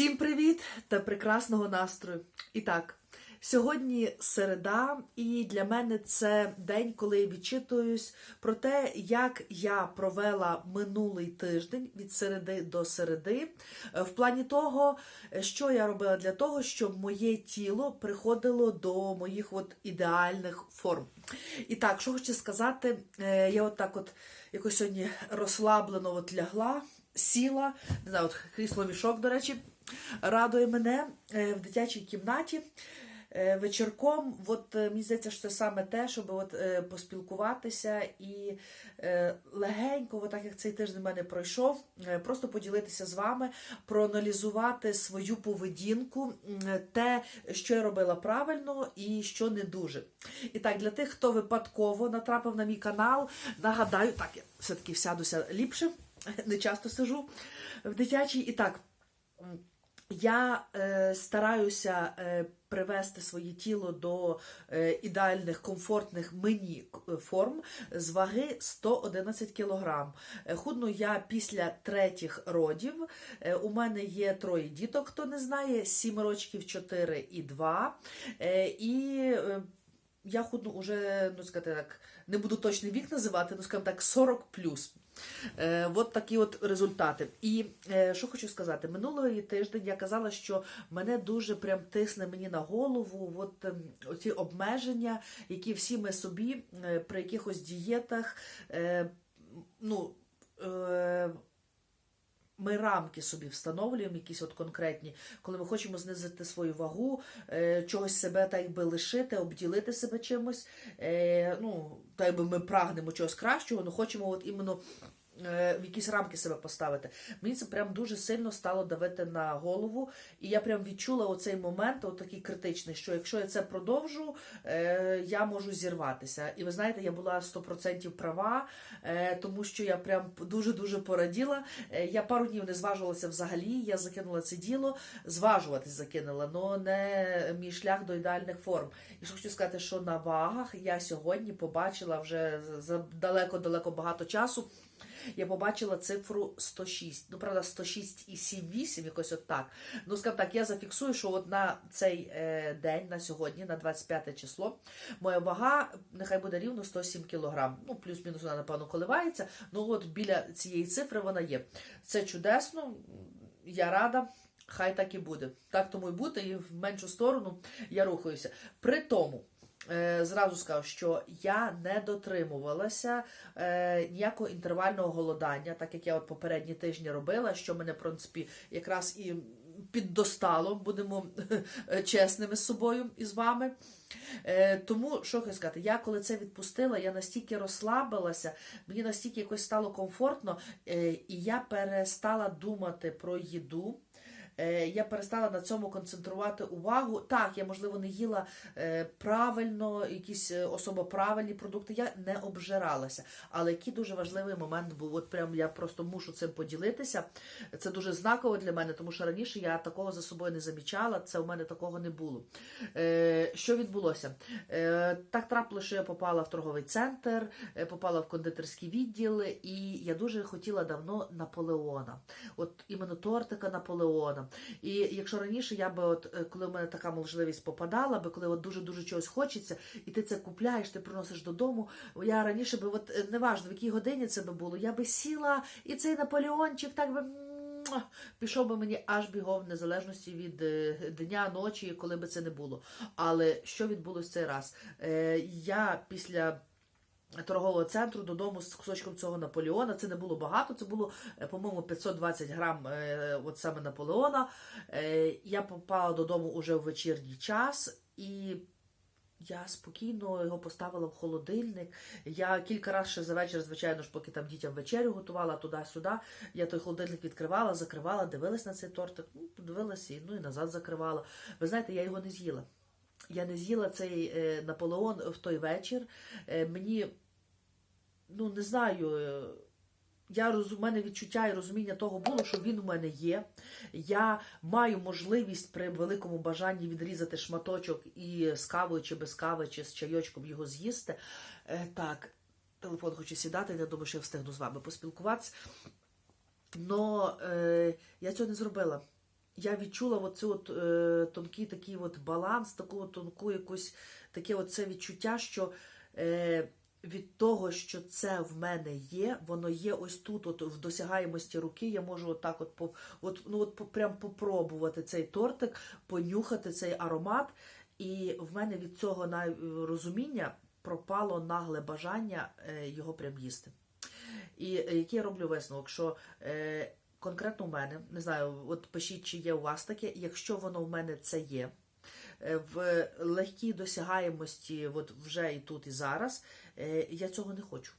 Всім привіт та прекрасного настрою. І так, сьогодні середа, і для мене це день, коли я відчитуюсь про те, як я провела минулий тиждень від середи до середи, е, в плані того, що я робила для того, щоб моє тіло приходило до моїх от ідеальних форм. І так, що хочу сказати, е, я от так от якось сьогодні розслаблено от лягла, сіла, не знаю, от крісло мішок, до речі, радує мене е, в дитячій кімнаті. е, Вечірком, от е, мені здається, що це саме те, щоб от, поспілкуватися і легенько, так як цей тиждень в мене пройшов, просто поділитися з вами, проаналізувати свою поведінку, те, що я робила правильно і що не дуже. І так, для тих, хто випадково натрапив на мій канал, нагадаю, так, я все-таки сядуся ліпше, не часто сижу в дитячій. І так, я е, стараюся е, привести своє тіло до е, ідеальних, комфортних мені форм з ваги 111 кг. Е, Худну я після третіх родів. Е, у мене є троє діток, хто не знає, 7 рочків, 4 і 2. Е, і е, я худну уже, ну сказати так, не буду точний вік називати, ну скажімо так, 40 плюс. Е, от такі от результати. І е, що хочу сказати, минулого тиждень я казала, що мене дуже прям тисне мені на голову от, ем, оці обмеження, які всі ми собі е, при якихось дієтах. Е, ну, е, ми рамки собі встановлюємо, якісь от конкретні, коли ми хочемо знизити свою вагу, е, чогось себе так би лишити, обділити себе чимось. Е, ну, так би ми прагнемо чогось кращого, але хочемо от іменно в якісь рамки себе поставити. Мені це прям дуже сильно стало давити на голову, і я прям відчула оцей момент, от такий критичний, що якщо я це продовжу, е, я можу зірватися. І ви знаєте, я була 100% права, е, тому що я прям дуже-дуже пораділа. Е, Я пару днів не зважувалася взагалі, я закинула це діло, зважуватись закинула, але не мій шлях до ідеальних форм. І що хочу сказати, що на вагах я сьогодні побачила вже за далеко-далеко багато часу. Я побачила цифру 106. Ну, правда, 106,78, якось от так. Ну, скажімо так, я зафіксую, що от на цей е, день, на сьогодні, на 25 число, моя вага нехай буде рівно 107 кг. Ну, плюс-мінус вона, напевно, коливається. Ну, от біля цієї цифри вона є. Це чудесно, я рада. Хай так і буде. Так тому і бути, і в меншу сторону я рухаюся. При тому, зразу скажу, що я не дотримувалася е, ніякого інтервального голодання, так як я от попередні тижні робила, що мене, в принципі, якраз і піддостало, будемо чесними з собою і з вами. Е, тому, що хочу сказати, я коли це відпустила, я настільки розслабилася, мені настільки якось стало комфортно, е, і я перестала думати про їду. Е, Я перестала на цьому концентрувати увагу. Так, я, можливо, не їла е, правильно, якісь е, особо правильні продукти. Я не обжиралася. Але який дуже важливий момент був. От прям я просто мушу цим поділитися. Це дуже знаково для мене, тому що раніше я такого за собою не замічала. Це у мене такого не було. Що відбулося? Так трапилося, що я попала в торговий центр, попала в кондитерський відділ, і я дуже хотіла давно Наполеона. От іменно тортика Наполеона. І якщо раніше я би, от е, коли в мене така можливість попадала, би коли от дуже дуже чогось хочеться, і ти це купляєш, ти приносиш додому. Я раніше би, от е, неважно, в якій годині це би було, я би сіла, і цей Наполеончик так би. Пішов би мені аж бігом в незалежності від е, дня, ночі, коли би це не було. Але що відбулося цей раз? Я після торгового центру додому з кусочком цього Наполеона. Це не було багато, це було, е, по-моєму, 520 грам е, от саме Наполеона. Е, Я попала додому уже в вечірній час і. Я спокійно його поставила в холодильник. Я кілька разів ще за вечір, звичайно ж, поки там дітям вечерю готувала туди-сюди. Я той холодильник відкривала, закривала, дивилась на цей тортик, ну, подивилася і ну і назад закривала. Ви знаєте, я його не з'їла. Я не з'їла цей е, Наполеон в той вечір. Е, мені, ну не знаю, е, я роз, у мене відчуття і розуміння того було, що він у мене є. Я маю можливість при великому бажанні відрізати шматочок і з кавою, чи без кави, чи з чайочком його з'їсти. Так, телефон хоче сідати, я думаю, що я встигну з вами поспілкуватися. Но е, я цього не зробила. Я відчула оцю от, е, тонкий такий от баланс, таку тонку якусь таке от це відчуття, що е, від того, що це в мене є, воно є ось тут, от в досягаємості руки. Я можу отак, от, по, от, ну, от по- прям попробувати цей тортик, понюхати цей аромат. І в мене від цього на розуміння пропало нагле бажання е, його прям їсти. І е, який я роблю висновок, що е, конкретно у мене, не знаю, от пишіть, чи є у вас таке, якщо воно в мене це є, е, в легкій досягаємості, от вже і тут, і зараз, е, я цього не хочу.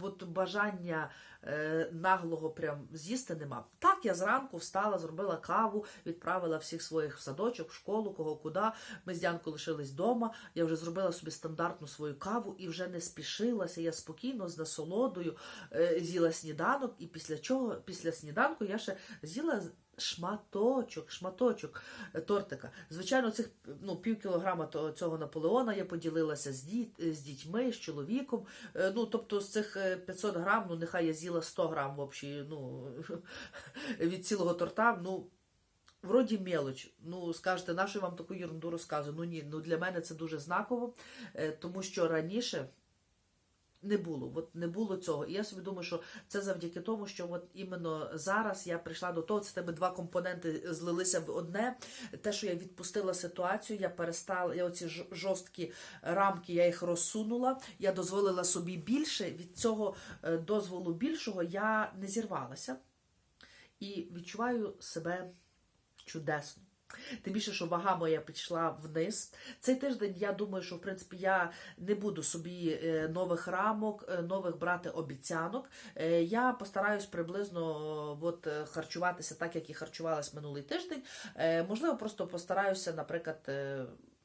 От бажання е, наглого прям з'їсти нема. Так, я зранку встала, зробила каву, відправила всіх своїх в садочок, в школу, кого куди. Ми з Дянкою лишились вдома. Я вже зробила собі стандартну свою каву і вже не спішилася. Я спокійно з насолодою е, з'їла сніданок, і після чого, після сніданку я ще з'їла шматочок, шматочок е, тортика. Звичайно, цих ну, пів кілограма цього Наполеона я поділилася з, діт, з дітьми, з чоловіком. Е, Ну, тобто з цих е, 500 грам, ну нехай я з'їла 100 грам в ну, від цілого торта. Ну, Вроді мелоч. Ну, скажете, на що я вам таку ерунду розказую? Ну ні, ну для мене це дуже знаково, е, тому що раніше не було. От не було цього. І я собі думаю, що це завдяки тому, що от іменно зараз я прийшла до того, це тебе два компоненти злилися в одне. Те, що я відпустила ситуацію, я перестала, я оці жорсткі рамки, я їх розсунула, я дозволила собі більше. Від цього е, дозволу більшого я не зірвалася і відчуваю себе чудесно. Тим більше, що вага моя пішла вниз. Цей тиждень я думаю, що в принципі я не буду собі е, нових рамок, е, нових брати обіцянок. Е, Я постараюсь приблизно от, харчуватися так, як і харчувалась минулий тиждень. Можливо, просто постараюся, наприклад.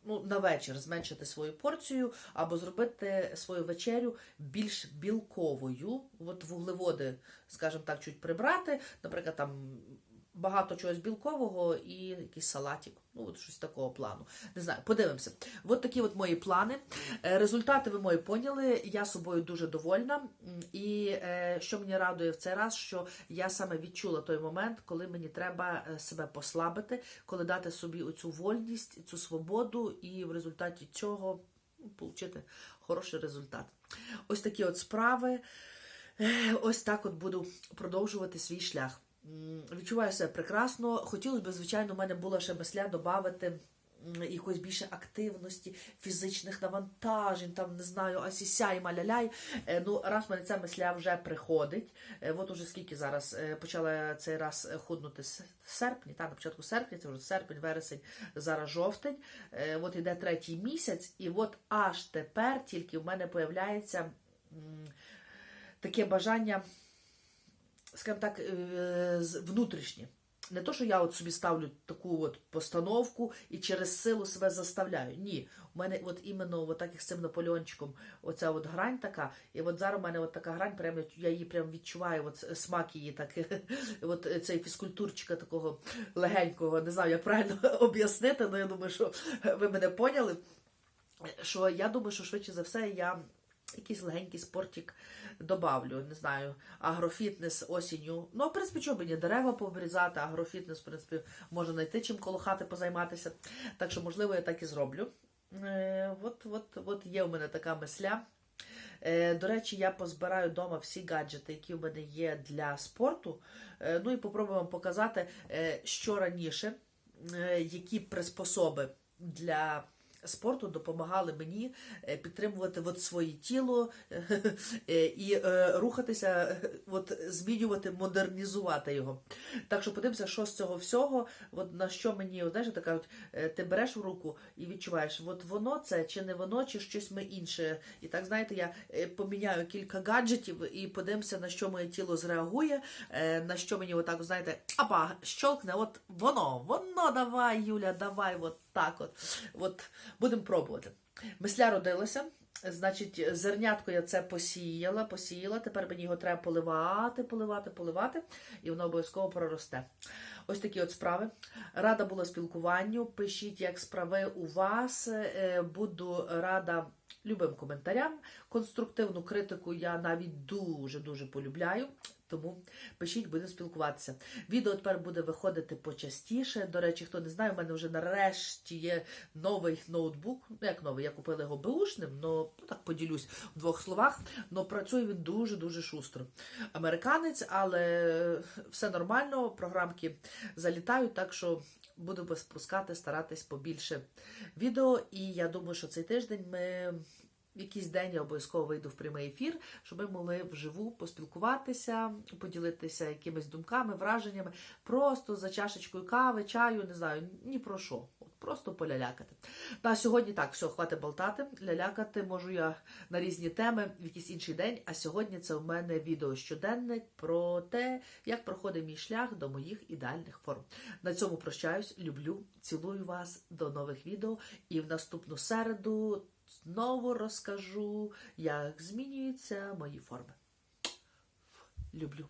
Ну, на вечір зменшити свою порцію або зробити свою вечерю більш білковою. От вуглеводи, скажімо так, чуть прибрати. Наприклад, там багато чогось білкового і якийсь салатик. Ну, от щось такого плану. Не знаю, подивимося. От такі от мої плани. Е, Результати ви мої поняли. Я собою дуже довольна. І е, що мені радує в цей раз, що я саме відчула той момент, коли мені треба е, себе послабити, коли дати собі оцю вольність, цю свободу, і в результаті цього ну, отримати хороший результат. Ось такі от справи. Ось так от буду продовжувати свій шлях. Відчуваю себе прекрасно. Хотілося б, звичайно, в мене була ще мисля додати якоїсь більше активності, фізичних навантажень, там не знаю, асісяй, маляляй. Е, Ну, раз в мене ця мисля вже приходить. Е, От уже скільки зараз е, почала цей раз худнути з серпні, та на початку серпня, це вже серпень, вересень, зараз жовтень. От іде третій місяць, і от аж тепер тільки в мене появляється таке бажання, скажімо так, е, внутрішнє. Не то, що я от собі ставлю таку от постановку і через силу себе заставляю. Ні, у мене от іменно от так як з цим Наполеончиком, оця от грань така, і от зараз у мене от така грань, прямо я її прям відчуваю, от смак її так, от цей фізкультурчика такого легенького, не знаю, як правильно об'яснити, але я думаю, що ви мене поняли. Що я думаю, що швидше за все я якийсь легенький спортик добавлю, не знаю, агрофітнес осінню. Ну, в принципі, що мені дерева пообрізати, агрофітнес, в принципі, можна знайти чим коло хати позайматися. Так що, можливо, я так і зроблю. Е, от, от, от є у мене така мисля. Е, До речі, я позбираю вдома всі гаджети, які в мене є для спорту. Е, Ну і попробую вам показати, е, що раніше, які приспособи для спорту допомагали мені е, підтримувати от своє тіло е, і е, рухатися, от змінювати, модернізувати його. Так що подивимося, що з цього всього, от на що мені, от, знаєш, така от, ти береш в руку і відчуваєш, от воно це чи не воно, чи щось ми інше. І так, знаєте, я поміняю кілька гаджетів і подивимося, на що моє тіло зреагує, на що мені отак, знаєте, апа, щолкне, от воно, воно, давай, Юля, давай, от так от. От будемо пробувати. Мисля родилася. Значить, зернятко я це посіяла, посіяла. Тепер мені його треба поливати, поливати, поливати, і воно обов'язково проросте. Ось такі от справи. Рада була спілкуванню. Пишіть, як справи у вас. Е, Буду рада любим коментарям. Конструктивну критику я навіть дуже дуже полюбляю. Тому пишіть, будемо спілкуватися. Відео тепер буде виходити почастіше. До речі, хто не знає, у мене вже нарешті є новий ноутбук. Ну, як новий, я купила його беушним, але так поділюсь в двох словах. Но працює він дуже-дуже шустро. Американець, але все нормально, програмки залітають, так що буду спускати, старатись побільше відео. І я думаю, що цей тиждень ми. В якийсь день я обов'язково вийду в прямий ефір, щоб ми могли вживу поспілкуватися, поділитися якимись думками, враженнями, просто за чашечкою кави, чаю, не знаю, ні про що. От просто полялякати. Та сьогодні так, все, хватить болтати. Лялякати можу я на різні теми в якийсь інший день. А сьогодні це у мене відео щоденник про те, як проходить мій шлях до моїх ідеальних форм. На цьому прощаюсь, люблю, цілую вас до нових відео. І в наступну середу знову розкажу, як змінюються мої форми. Люблю.